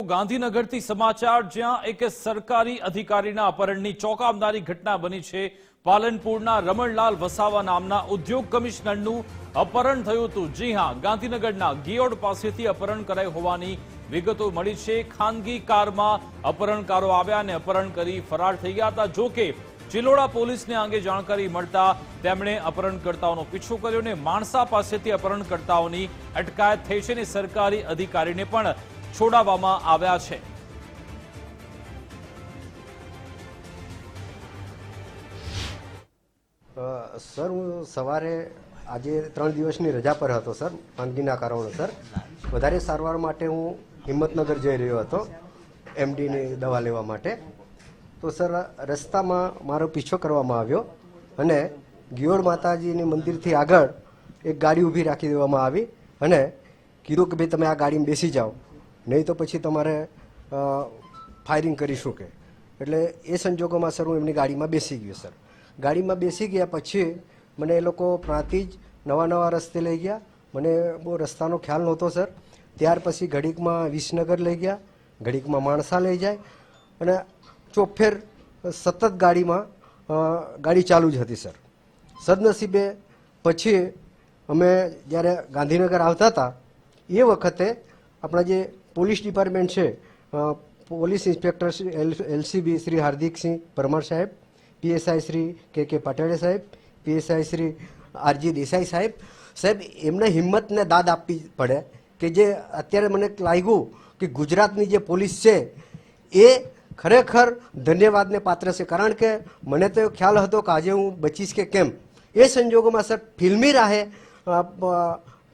ગાંધીનગરથી સમાચાર, જ્યાં એક સરકારી અધિકારીના અપહરણની ચોંકાવનારી ઘટના બની છે. પાલનપુરના રમણલાલ વસાવા નામના ઉદ્યોગ કમિશનરનું અપહરણ થયું હતું. જી હા, ગાંધીનગરના ગિયોડ પાસેથી અપહરણ કરાયું હોવાની વિગતો મળી છે. ખાનગી કારમાં અપહરણકારો આવ્યા અને અપહરણ કરી ફરાર થઈ ગયા હતા. જો કે ચિલોડા પોલીસને અંગે જાણકારી મળતા તેમણે અપહરણકર્તાઓનો પીછો કર્યો અને માણસા પાસેથી અપહરણકર્તાઓની અટકાયત થઈ છે અને સરકારી અધિકારીને પણ છોડાવવામાં આવ્યા છે. સર, હું સવારે આજે ત્રણ દિવસની રજા પર હતો, સર માંદગીના કારણોસર વધારે સારવાર માટે હું હિંમતનગર જઈ રહ્યો હતો, એમડીની દવા લેવા માટે. તો, સર, રસ્તામાં મારો પીછો કરવામાં આવ્યો અને ગિયોર માતાજીની મંદિરથી આગળ એક ગાડી ઊભી રાખી દેવામાં આવી અને કીધું કે, ભાઈ, તમે આ ગાડીમાં બેસી જાઓ. નહીં તો પછી તમારે ફાયરિંગ કરી શકે. એટલે એ સંજોગોમાં સર હું એમની ગાડીમાં બેસી ગયો, સર. ગાડીમાં બેસી ગયા પછી મને એ લોકો પ્રાંતિજ નવા નવા રસ્તે લઈ ગયા. મને બહુ રસ્તાનો ખ્યાલ નહોતો, સર. ત્યાર પછી ઘડીકમાં વિસનગર લઈ ગયા, ઘડીકમાં માણસા લઈ જાય અને ચોફેર સતત ગાડીમાં ગાડી ચાલુ જ હતી, સર. સદનસીબે પછી અમે જ્યારે ગાંધીનગર આવતા હતા, એ વખતે આપણા જે પોલીસ ડિપાર્ટમેન્ટ છે police inspector LCB Shri Hardiksinh Parmar સાહેબ, પીએસઆઈ શ્રી કે કે પાટોડે સાહેબ, પીએસઆઈ શ્રી આરજી દેસાઈ સાહેબ. સાહેબ, એમને હિંમતને દાદ આપવી પડે કે જે અત્યારે મને લાગ્યું કે ગુજરાતની જે પોલીસ છે, એ ખરેખર ધન્યવાદને પાત્ર છે. કારણ કે મને તો ખ્યાલ હતો કે આજે હું બચીશ કે કેમ? એ સંજોગોમાં સર ફિલ્મી રાહે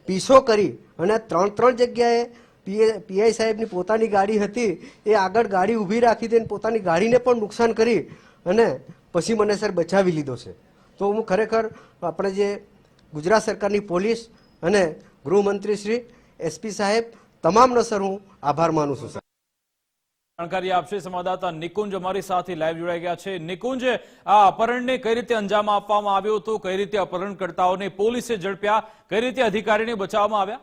પીસો કરી અને ત્રણ ત્રણ જગ્યાએ પીઆઈ સાહેબની પોતાની ગાડી હતી, એ આગળ ગાડી ઊભી રાખી દઈને પોતાની ગાડીને પણ નુકસાન કરી અને પછી મને સર બચાવી લીધો છે. તો હું ખરેખર આપણે જે ગુજરાત સરકારની પોલીસ અને ગૃહમંત્રી શ્રી એસપી સાહેબ તમામનો સર હું આભાર માનું છું, સર. જાણકારી આપશે સંવાદદાતા નિકુંજ અમારી સાથે લાઈવ જોડાઈ ગયા છે. નિકુંજ, આ અપહરણને કઈ રીતે અંજામ આપવામાં આવ્યો હતો? કઈ રીતે અપહરણકર્તાઓને પોલીસે ઝડપ્યા? કઈ રીતે અધિકારીને બચાવવામાં આવ્યા?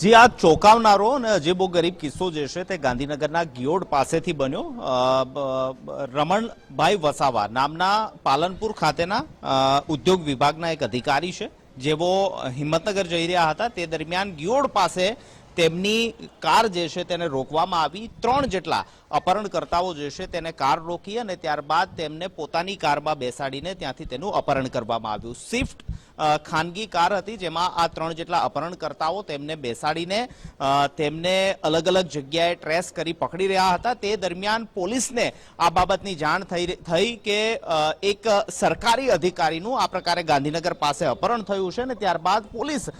જી, આ ચોંકાવનારો અને અજીબો ગરીબ કિસ્સો જે છે તે ગાંધીનગરના ગિયોડ પાસેથી બન્યો. રમણભાઈ વસાવા નામના પાલનપુર ખાતેના ઉદ્યોગ વિભાગના એક અધિકારી છે. જેઓ હિંમતનગર જઈ રહ્યા હતા તે દરમિયાન ગિયોડ પાસે તેમની કાર જે છે તેને રોકવામાં આવી. ત્રણ જેટલા અપહરણકર્તાઓ જે છે તેને કાર રોકી અને ત્યારબાદ તેમને પોતાની કારમાં બેસાડીને ત્યાંથી તેનું અપહરણ કરવામાં આવ્યું. સ્વિફ્ટ ખાનગી કાર હતી જેમાં આ ત્રણ જેટલા અપહરણકર્તાઓ તેમને બેસાડીને તેમને અલગ અલગ જગ્યાએ ટ્રેસ કરી પકડી રહ્યા હતા. તે દરમિયાન પોલીસને આ બાબતની જાણ થઈ કે એક સરકારી અધિકારીનું આ પ્રકારે ગાંધીનગર પાસે અપહરણ થયું છે અને ત્યારબાદ પોલીસ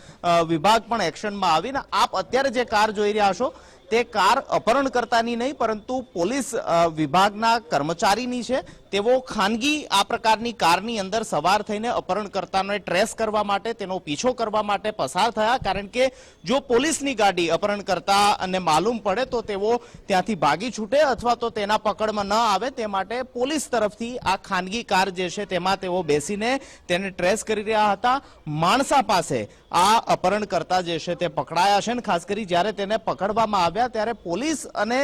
વિભાગ પણ એક્શનમાં આવીને આપ અત્યારે જે કાર જોઈ રહ્યા છો તે કાર અપહરણકર્તાની નહીં પરંતુ પોલીસ વિભાગના કર્મચારીની છે. તેઓ ખાનગી આ પ્રકારની કારની અંદર સવાર થઈને અપહરણકર્તાને ટ્રેસ કરવા માટે, તેનો પીછો કરવા માટે પસાર થયા. કારણ કે જો પોલીસની ગાડી અપહરણકર્તા અને માલુમ પડે, તો તેઓ ત્યાંથી ભાગી છૂટે અથવા તો તેના પકડમાં ન આવે. તે માટે પોલીસ તરફથી આ ખાનગી કાર જે છે, તેમાં તેઓ બેસીને તેને ટ્રેસ કરી રહ્યા હતા. માણસા પાસે આ અપહરણકર્તા જે છે, તે પકડાયા છે ને, ખાસ કરી જ્યારે તેને પકડવામાં આવ્યા, ત્યારે પોલીસ અને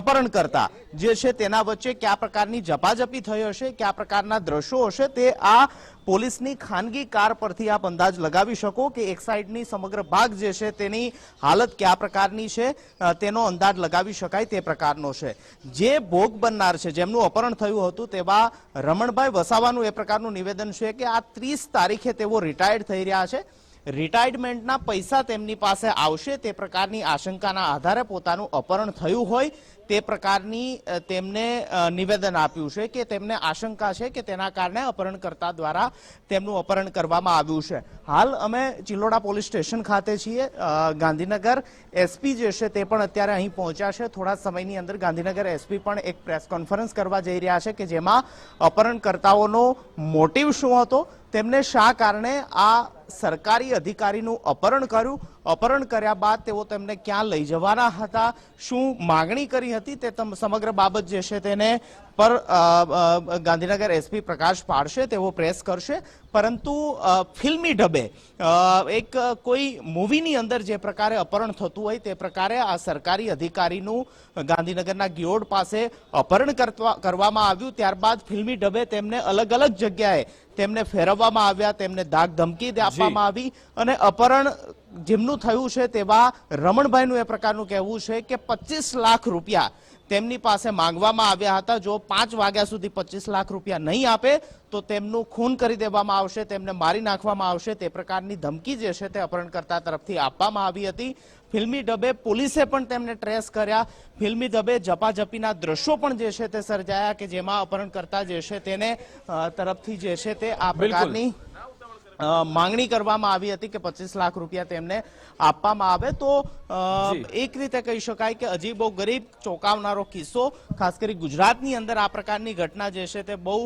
અપહરણકર્તા જે છે, તેના વચ્ચે કયા પ્રકારની ઝપાઝપી થઈ હશે કયા પ્રકારના દ્રશ્યો હશે, તે આ પોલીસની ખાનગી કાર પરથી આપ અંદાજ લગાવી શકો કે એક સાઈડની સમગ્ર ભાગ જે છે તેની હાલત કયા પ્રકારની છે તેનો અંદાજ લગાવી શકાય તે પ્રકારનો છે. જે ભોગ બનનાર છે, જેમનું અપહરણ થયું હતું, તેવા રમણભાઈ વસાવાનું એ પ્રકારનું નિવેદન છે કે આ ત્રીસ તારીખે તેઓ રિટાયર્ડ થઈ રહ્યા છે. રિટાયરમેન્ટના પૈસા તેમની પાસે આવશે, તે પ્રકારની આશંકાના આધારે પોતાનું અપહરણ થયું હોય, તે પ્રકારની તેમને નિવેદન આપ્યું છે કે તેમને આશંકા છે કે તેના કારણે અપહરણકર્તા દ્વારા તેમનું અપહરણ કરવામાં આવ્યું છે. હાલ અમે ચિલોડા પોલીસ સ્ટેશન ખાતે છીએ ગાંધીનગર. એસપી જે છે તે પણ અત્યારે અહીં પહોંચ્યા છે. થોડા સમયની અંદર ગાંધીનગર એસપી પણ એક પ્રેસ કોન્ફરન્સ કરવા જઈ રહ્યા છે કે જેમાં અપહરણકર્તાઓનો મોટિવ શું હતો, તેમને શા કારણે આ સરકારી અધિકારીનું અપહરણ કર્યું. અપહરણ કર્યા બાદ તેઓ તેમને ક્યાં લઈ જવાના હતા? શું માગણી કરી હતી તે સમગ્ર બાબત જે છે તેને પર ગાંધીનગર એસપી પ્રકાશ પાડશે તેવો પ્રેસ કરશે. પરંતુ ફિલ્મી ઢબે એક કોઈ મૂવીની અંદર જે પ્રકારે અપહરણ થતું હોય તે પ્રકારે આ સરકારી અધિકારીનું ગાંધીનગરના ગિયોડ પાસે અપહરણ કરવામાં આવ્યું. ત્યારબાદ ફિલ્મી ઢબે તેમને અલગ અલગ જગ્યાએ તેમને ફેરવવામાં આવ્યા તેમને દાગ ધમકી આપવામાં આવી અને અપહરણ જેમનું થયું છે તેવા રમણભાઈનું એ પ્રકારનું કહેવું છે કે પચીસ લાખ રૂપિયા તેમની પાસે માંગવામાં આવ્યા હતા. જો પાંચ વાગ્યા સુધી પચીસ લાખ રૂપિયા નહીં આપે તો તેમનું ખૂન કરી દેવામાં આવશે તેમને મારી નાખવામાં આવશે. તે પ્રકારની ધમકી જે છે તે અપહરણકર્તા તરફથી આપવામાં આવી હતી. ફિલ્મી ડબે પોલીસે પણ તેમને ટ્રેસ કર્યા. ફિલ્મી ડબે જપાજપીના દ્રશ્યો પણ જે છે તે સર્જાયા કે જેમાં અપહરણકર્તા જે છે તેને તરફથી જે છે તે આ પ્રકારની માંગણી કરવામાં આવી હતી કે પચીસ લાખ રૂપિયા તેમને આપવામાં આવે. તો એક રીતે કહી શકાય કે અજીબો ગરીબ ચોંકાવનારો કિસ્સો ખાસ કરી ગુજરાતની અંદર આ પ્રકારની ઘટના જે છે તે બહુ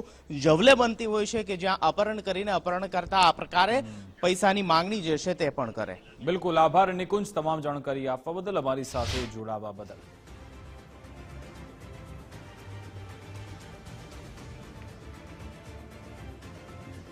જવલે બનતી હોય છે કે જ્યાં અપહરણ કરીને અપહરણ કરતા આ પ્રકારે પૈસાની માંગણી જે છે તે પણ કરે. બિલકુલ. આભાર નિકુંજ તમામ જાણકારી આપવા બદલ. અમારી સાથે જોડાવા બદલ.